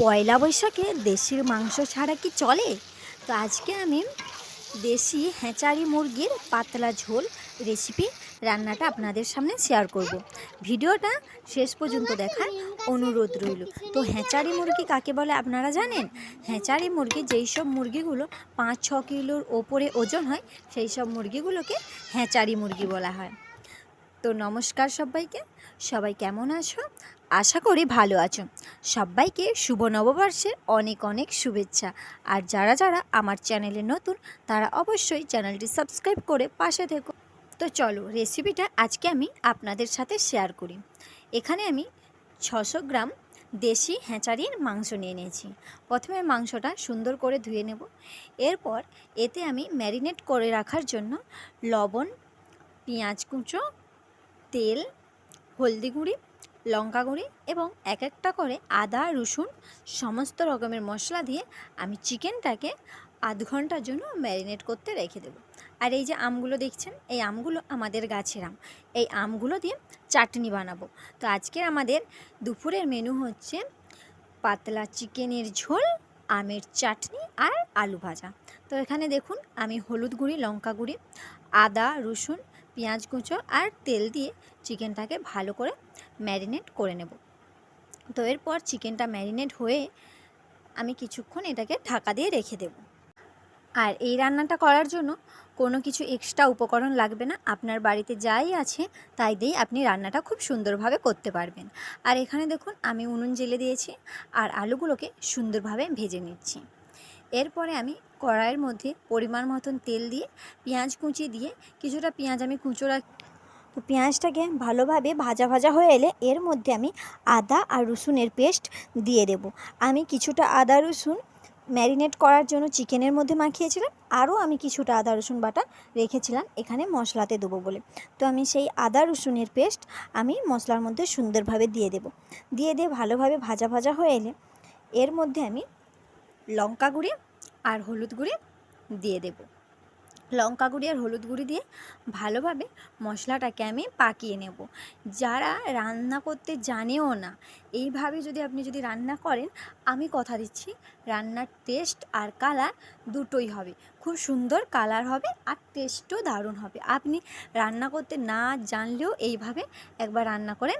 পয়লা বৈশাখে দেশির মাংস ছাড়া কি চলে? তো আজকে আমি দেশি হেঁচারি মুরগির পাতলা ঝোল রেসিপি রান্নাটা আপনাদের সামনে শেয়ার করব। ভিডিওটা শেষ পর্যন্ত দেখার অনুরোধ রইল। তো হেঁচারি মুরগি কাকে বলে আপনারা জানেন? হেঁচারি মুরগি যেই সব মুরগিগুলো পাঁচ ছ কিলোর ওপরে ওজন হয়, সেই সব মুরগিগুলোকে হেঁচারি মুরগি বলা হয়। তো নমস্কার সবাইকে। সবাই কেমন আছো? আশা করি ভালো আছো। সবাইকে শুভ নববর্ষের অনেক অনেক শুভেচ্ছা। আর যারা যারা আমার চ্যানেলে নতুন, তারা অবশ্যই চ্যানেলটি সাবস্ক্রাইব করে পাশে থেকো। তো চলো রেসিপিটা আজকে আমি আপনাদের সাথে শেয়ার করি। এখানে আমি ছশো গ্রাম দেশি হ্যাঁচারির মাংস নিয়ে নিয়েছি। প্রথমে মাংসটা সুন্দর করে ধুয়ে নেব। এরপর এতে আমি ম্যারিনেট করে রাখার জন্য লবণ, পেঁয়াজ কুচো, তেল হলদি গুঁড়ি লঙ্কা গুঁড়ি এবং এক একটা করে আদা, রসুন সমস্ত রকমের মশলা দিয়ে আমি চিকেনটাকে আধ ঘণ্টার জন্য ম্যারিনেট করতে রেখে দেবো। আর এই যে আমগুলো দেখছেন, এই আমগুলো আমাদের গাছের আম। এই আমগুলো দিয়ে চাটনি বানাবো। তো আজকের আমাদের দুপুরের মেনু হচ্ছে পাতলা চিকেনের ঝোল, আমের চাটনি আর আলু ভাজা। তো এখানে দেখুন, আমি হলুদ গুঁড়ি, লঙ্কা গুঁড়ি, আদা, রসুন, পেঁয়াজ কুচো আর তেল দিয়ে চিকেনটাকে ভালো করে ম্যারিনেট করে নেব। তো এরপর চিকেনটা ম্যারিনেট হয়ে আমি কিছুক্ষণ এটাকে ঢাকা দিয়ে রেখে দেব। আর এই রান্নাটা করার জন্য কোনো কিছু এক্সট্রা উপকরণ লাগবে না। আপনার বাড়িতে যাই আছে, তাই দিয়েই আপনি রান্নাটা খুব সুন্দরভাবে করতে পারবেন। আর এখানে দেখুন, আমি উনুন জেলে দিয়েছি আর আলুগুলোকে সুন্দরভাবে ভেজে নিচ্ছি। এরপরে আমি কড়াইয়ের মধ্যে পরিমাণ মতন তেল দিয়ে, পেঁয়াজ কুচি দিয়ে, কিছুটা পেঁয়াজ আমি কুচো তো পেঁয়াজটাকে ভালোভাবে ভাজা ভাজা হয়ে এলে এর মধ্যে আমি আদা আর রসুনের পেস্ট দিয়ে দেব। আমি কিছুটা আদা, রসুন ম্যারিনেট করার জন্য চিকেনের মধ্যে মাখিয়েছিলাম। আরও আমি কিছুটা আদা, রসুন বাটা রেখেছিলাম। এখানে মশলাতে দেবো বলে। তো আমি সেই আদা, রসুনের পেস্ট আমি মশলার মধ্যে সুন্দরভাবে দিয়ে দেব। দিয়ে দিয়ে ভালোভাবে ভাজা ভাজা হয়ে এলে এর মধ্যে আমি লঙ্কা গুঁড়ি আর হলুদ গুঁড়ি দিয়ে দেব। লঙ্কা গুঁড়ি আর হলুদ গুঁড়ি দিয়ে ভালোভাবে মশলাটাকে আমি পাকিয়ে নেব। যারা রান্না করতে জানেও না, এইভাবে যদি আপনি যদি রান্না করেন, আমি কথা দিচ্ছি, রান্নার টেস্ট আর কালার দুটোই হবে। খুব সুন্দর কালার হবে আর টেস্টও দারুণ হবে। আপনি রান্না করতে না জানলেও এইভাবে একবার রান্না করে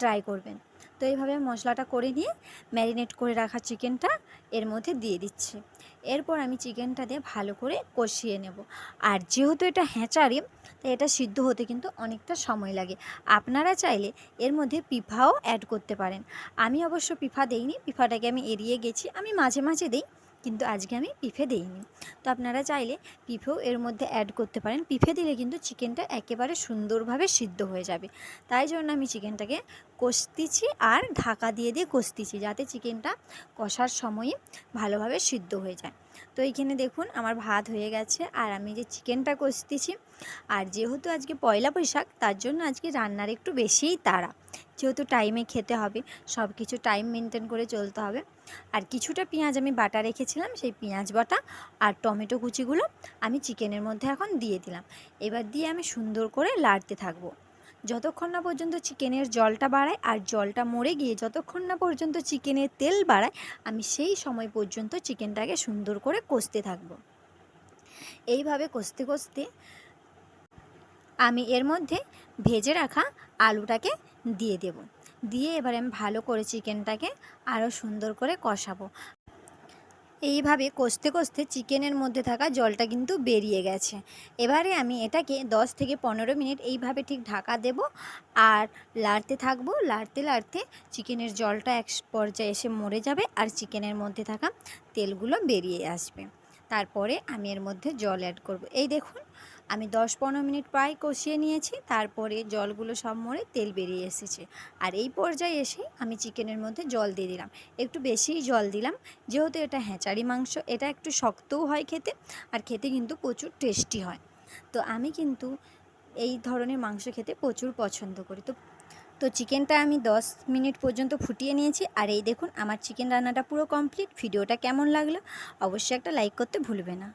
ট্রাই করবেন। তো এইভাবে মশলাটা করে নিয়ে ম্যারিনেট করে রাখা চিকেনটা এর মধ্যে দিয়ে দিচ্ছি। এরপর আমি চিকেনটা দিয়ে ভালো করে কষিয়ে নেব। আর যেহেতু এটা হ্যাঁচারি, তাই এটা সিদ্ধ হতে কিন্তু অনেকটা সময় লাগে। আপনারা চাইলে এর মধ্যে পিফাও অ্যাড করতে পারেন। আমি অবশ্য পিফা দেইনি, পিফাটাকে আমি এড়িয়ে গেছি। আমি মাঝে মাঝে দিই কিন্তু আজকে আমি পিফে দেইনি। তো আপনারা চাইলে পিফেও এর মধ্যে অ্যাড করতে পারেন। পিফে দিলে কিন্তু চিকেনটা একেবারে সুন্দরভাবে সিদ্ধ হয়ে যাবে। তাই জন্য আমি চিকেনটাকে কষতেছি আর ঢাকা দিয়ে দিয়ে কষতেছি যাতে চিকেনটা কষার সময়ে ভালোভাবে সিদ্ধ হয়ে যায়। তো এইখানে দেখুন আমার ভাত হয়ে গেছে আর আমি যে চিকেনটা কষতেছি আর যেহেতু আজকে পয়লা বৈশাখ তার জন্য আজকে রান্নার একটু বেশিই তাড়া। যেহেতু টাইমে খেতে হবে সব কিছু টাইম মেনটেন করে চলতে হবে। আর কিছুটা পেঁয়াজ আমি বাটা রেখেছিলাম, সেই পেঁয়াজ বাটা আর টমেটো কুচিগুলো আমি চিকেনের মধ্যে এখন দিয়ে দিলাম। এবার দিয়ে আমি সুন্দর করে লাড়তে থাকব। যতক্ষণ না পর্যন্ত চিকেনের জলটা বাড়ায় আর জলটা মরে গিয়ে যতক্ষণ না পর্যন্ত চিকেনের তেল বাড়ায়, আমি সেই সময় পর্যন্ত চিকেনটাকে সুন্দর করে কষতে থাকব। এইভাবে কষতে কষতে আমি এর মধ্যে ভেজে রাখা আলুটাকে দিয়ে দেব। দিয়ে এবারে আমি ভালো করে চিকেনটাকে আরও সুন্দর করে কষাবো। এইভাবে কষতে কষতে চিকেনের মধ্যে থাকা জলটা কিন্তু বেরিয়ে গেছে। এবারে আমি এটাকে 10 থেকে পনেরো মিনিট এইভাবে ঠিক ঢাকা দেব আর লাড়তে থাকব। লাড়তে লাড়তে চিকেনের জলটা এক পর্যায়ে এসে মরে যাবে আর চিকেনের মধ্যে থাকা তেলগুলো বেরিয়ে আসবে। তারপরে আমি এর মধ্যে জল অ্যাড করব। এই দেখুন আমি দশ পনেরো মিনিট প্রায় কষিয়ে নিয়েছি, তারপরে জলগুলো সব মরে তেল বেরিয়ে এসেছে। আর এই পর্যায়ে এসে আমি চিকেনের মধ্যে জল দিয়ে দিলাম। একটু বেশিই জল দিলাম, যেহেতু এটা হ্যাঁচারি মাংস, এটা একটু শক্তও হয় খেতে, আর খেতে কিন্তু প্রচুর টেস্টি হয়। তো আমি কিন্তু এই ধরনের মাংস খেতে প্রচুর পছন্দ করি। তো তো চিকেনটা আমি 10 মিনিট পর্যন্ত ফুটিয়ে নিয়েছি, আর এই দেখুন আমার চিকেন রান্নাটা পুরো কমপ্লিট, ভিডিওটা কেমন লাগল অবশ্যই একটা লাইক করতে ভুলবে না।